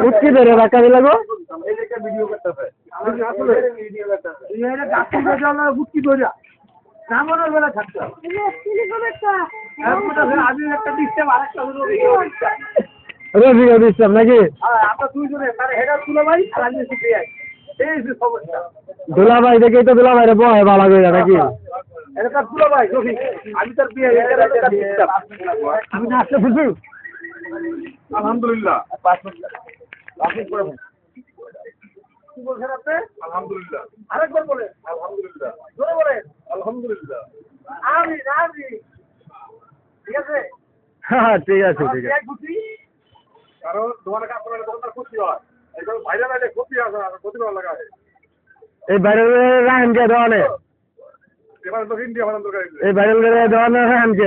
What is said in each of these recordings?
উঠকি ধরে রাখা দিলে গো। রফিকা ডিস্টার্ব নাকি তুলে ভাই আর আমি শিখে যাই এই যে সমস্যা দুলাভাই দেখেই তো দুলাভাইরে বয় ভালো করে নাকি? ভাই আমি না আসলে আলহামদুলিল্লাহ। আপনি করে ভাই কি বলছেন আপনি? আলহামদুলিল্লাহ। আরেকবার বলেন। আলহামদুলিল্লাহ। জোরে বলেন। আলহামদুলিল্লাহ। আমি আমি ঠিক আছে? হ্যাঁ ঠিক আছে ঠিক আছে। এক গুটি কারণ দোকানে কাজ করলে দোকানদার ক্ষতি হয়। এখন বাইরে বাইরে ক্ষতি আছে আর ক্ষতি করা লাগা এই বাইরেল রাহেন কে বানান দরকার এই বাইরেল করে দেওয়ানে রাহেন কে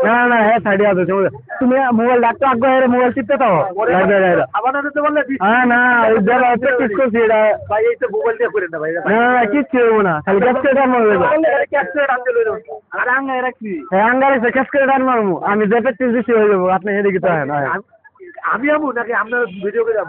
না না হ্যাঁ সাইডে আছে তুমি মোবাইল ডাক্তার আগে হেরে মোবাইল টিপতে তো। হ্যাঁ না ওই ধর প্র্যাকটিস করছি এটা। ভাই এই তো মোবাইল দিয়ে করে না ভাই না না কিচ্ছু হব না খালি ক্যাপচার মারবে আর কি? হ্যাঁ আঙ্গারে সে ক্যাপচার টান মারবো আমি যে প্র্যাকটিস দিচ্ছি হয়ে যাব আপনি এদিকে তো হ্যাঁ আমি আমু নাকি আপনার ভিডিও করে যাব